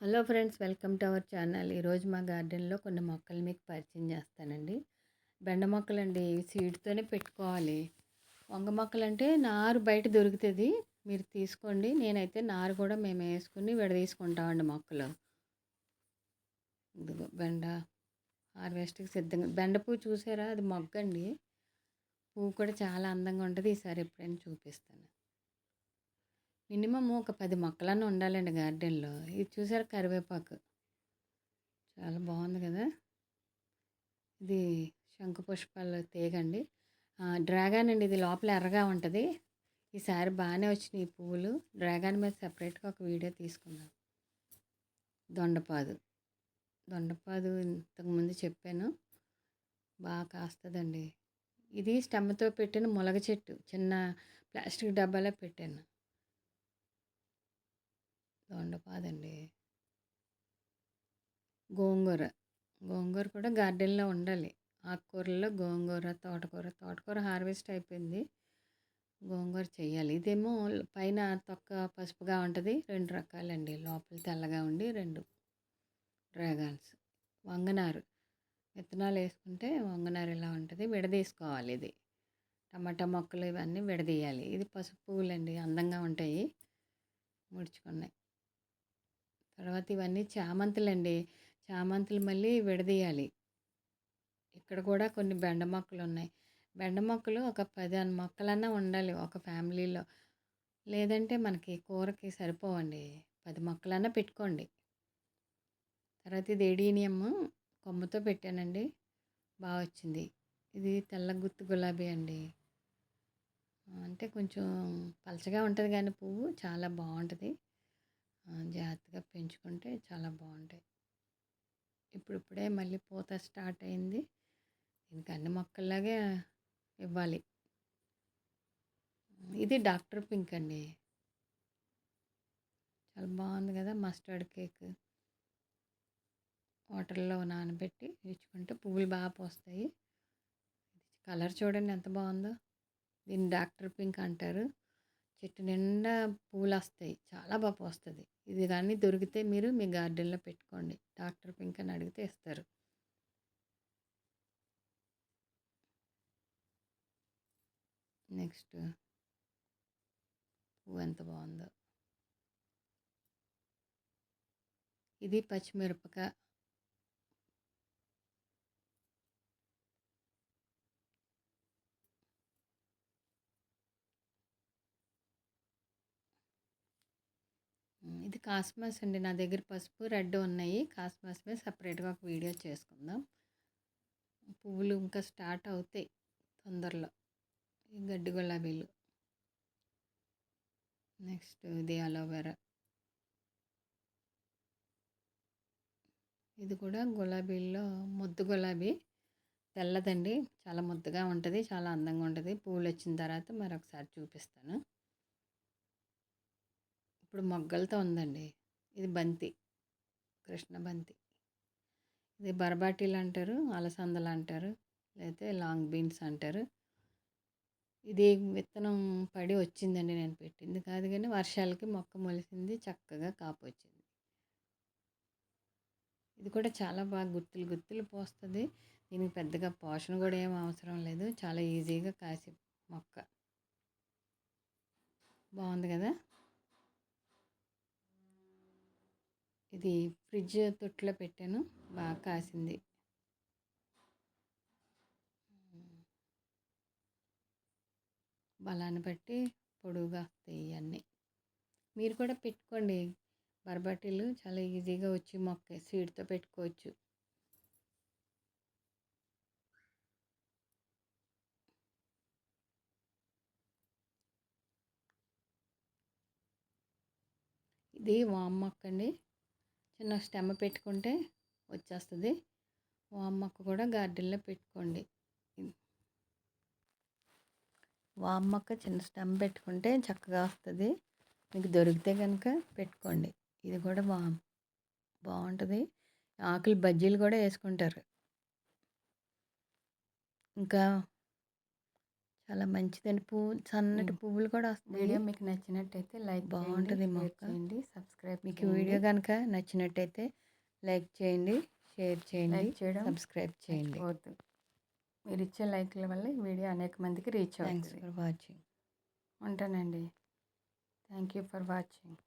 Hello friends welcome to our channel. ఈరోజు మా గార్డెన్లో కొన్ని మొక్కలు మీకు పరిచయం చేస్తానండి. బెండ మొక్కలండి అండి సీడ్తోనే పెట్టుకోవాలి. వంగ మొక్కలు అంటే నారు బయట దొరుకుతుంది. మీరు తీసుకోండి. నేనైతే నారు కూడా మేము వేసుకుని విడదీసుకుంటామండి మొక్కలు. ఇదిగో బెండ హార్వెస్ట్కి సిద్ధంగా బెండ పువ్వు చూసారా? అది మొగ్గండి. పువ్వు కూడా చాలా అందంగా ఉంటుంది. ఈసారి ఎప్పుడైనా చూపిస్తాను. మినిమమ్ ఒక పది మొక్కలన్నా ఉండాలండి గార్డెన్లో. ఇది చూసారు కరివేపాకు. చాలా బాగుంది కదా! ఇది శంకు పుష్పాలు తీగండి డ్రాగన్ అండి ఇది లోపల ఎర్రగా ఉంటుంది. ఈసారి బాగానే వచ్చినాయి ఈ పువ్వులు. డ్రాగన్ మీద సపరేట్గా ఒక వీడియో తీసుకుందాం. దొండపాదు. దొండపాదు ఇంతకుముందు చెప్పాను. బాగా కాస్తుందండి. ఇది స్టెమ్తో పెట్టిన ములగ చెట్టు. చిన్న ప్లాస్టిక్ డబ్బాలో పెట్టాను. దొండపాదండి. గోంగూర. గోంగూర కూడా గార్డెన్లో ఉండాలి. ఆకుకూరల్లో గోంగూర తోటకూర తోటకూర హార్వెస్ట్ అయిపోయింది. గోంగూర చేయాలి ఇదేమో పైన తొక్క పసుపుగా ఉంటుంది. రెండు రకాలండి. లోపల తెల్లగా ఉండి రెండు డ్రాగన్స్ వంగనారు. విత్తనాలు వేసుకుంటే వంగనారు ఇలా ఉంటుంది? విడదీసుకోవాలి ఇది. టమాటా మొక్కలు ఇవన్నీ విడదీయాలి. ఇది పసుపు పువ్వులండి అందంగా ఉంటాయి. ముడుచుకున్నాయి. తర్వాత ఇవన్నీ చామంతులండి. చామంతులు మళ్ళీ విడదీయాలి. ఇక్కడ కూడా కొన్ని బెండ మొక్కలు ఉన్నాయి బెండ మొక్కలు ఒక పది మొక్కలన్నా ఉండాలి ఒక ఫ్యామిలీలో. లేదంటే మనకి కూరకి సరిపోవండి. పది మొక్కలన్నా పెట్టుకోండి. తర్వాత ఇది ఎడీనియం కొమ్మతో పెట్టానండి. బాగా వచ్చింది. ఇది తెల్ల గుత్తు గులాబీ అండి. అంటే కొంచెం పలచగా ఉంటుంది కానీ పువ్వు చాలా బాగుంటుంది. జాగ్రత్తగా పెంచుకుంటే చాలా బాగుంటాయి. ఇప్పుడిప్పుడే మళ్ళీ పూత స్టార్ట్ అయింది. దీనికి అన్ని మొక్కల్లాగే ఇవ్వాలి. ఇది డాక్టర్ పింక్ అండి. చాలా బాగుంది కదా మస్టర్డ్ కేక్. వాటర్లో నానబెట్టి ఇచ్చుకుంటే పువ్వులు బాగా పోస్తాయి. కలర్ చూడండి ఎంత బాగుందో. దీన్ని డాక్టర్ పింక్ అంటారు. చెట్టు నిండా పూలు వస్తాయి చాలా బాగా వస్తుంది ఇది కానీ దొరికితే మీరు మీ గార్డెన్లో పెట్టుకోండి. డాక్టర్ పింక్ అని అడిగితే ఇస్తారు. నెక్స్ట్ పువ్వు ఎంత బాగుందో. ఇది పచ్చిమిరపకాయ ఇది కాస్మాస్ అండి. నా దగ్గర పసుపు రెడ్ ఉన్నాయి. కాస్మాస్ మీద సపరేట్గా ఒక వీడియో చేసుకుందాం. పువ్వులు ఇంకా స్టార్ట్ అవుతాయి తొందరలో. ఈ గడ్డి గులాబీలు. నెక్స్ట్ ఇది అలోవెరా. ఇది కూడా గులాబీల్లో ముద్దు గులాబీ. తెల్లదండి. చాలా ముద్దగా ఉంటుంది. చాలా అందంగా ఉంటుంది. పువ్వులు వచ్చిన తర్వాత మరొకసారి చూపిస్తాను. ఇప్పుడు మొగ్గలతో ఉందండి. ఇది బంతి. కృష్ణ బంతి. ఇది బరబాటీలు అంటారు అలసందలు అంటారు లేకపోతే లాంగ్ బీన్స్ అంటారు. ఇది విత్తనం పడి వచ్చిందండి నేను పెట్టింది. కాదు కానీ వర్షాలకి మొక్క మొలిసింది చక్కగా కాపు వచ్చింది. ఇది కూడా చాలా బాగా గుత్తులు గుత్తులు పోస్తుంది. దీనికి పెద్దగా పోషణ కూడా ఏం అవసరం లేదు. చాలా ఈజీగా కాసి మొక్క. బాగుంది కదా? ఇది ఫ్రిడ్జ్ తొట్టులో పెట్టాను. బాగా కాసింది. బలాన్ని బట్టి పొడువుగా వస్తాయి ఇవన్నీ మీరు కూడా పెట్టుకోండి. బర్బటీలు చాలా ఈజీగా వచ్చి మొక్క సీడ్తో పెట్టుకోవచ్చు. ఇది వామ్ మొక్క అండి చిన్న స్టెమ్ పెట్టుకుంటే వచ్చేస్తుంది. వామ్మక్క కూడా గార్డెన్లో పెట్టుకోండి. వామ్మక్క చిన్న స్టెమ్ పెట్టుకుంటే చక్కగా వస్తుంది. మీకు దొరికితే కనుక పెట్టుకోండి. ఇది కూడా బా బాగుంటుంది. ఆకులు బజ్జీలు కూడా వేసుకుంటారు. ఇంకా చాలా మంచిదండి. పువ్వు సన్నటి. పువ్వులు కూడా వస్తాయి. వీడియో మీకు నచ్చినట్టయితే లైక్ షేర్ మొక్క. చేయండి, సబ్స్క్రైబ్ మీకు. వీడియో గనక నచ్చినట్టయితే లైక్ చేయండి, షేర్ చేయండి, చేయడం సబ్స్క్రైబ్ చేయండి. మర్చిపోవద్దు. మీరిచ్చే లైక్ల వల్ల ఈ వీడియో అనేక మందికి రీచ్ థ్యాంక్స్ అవుతుంది. For watching. ఉంటానండి. Thank you for watching.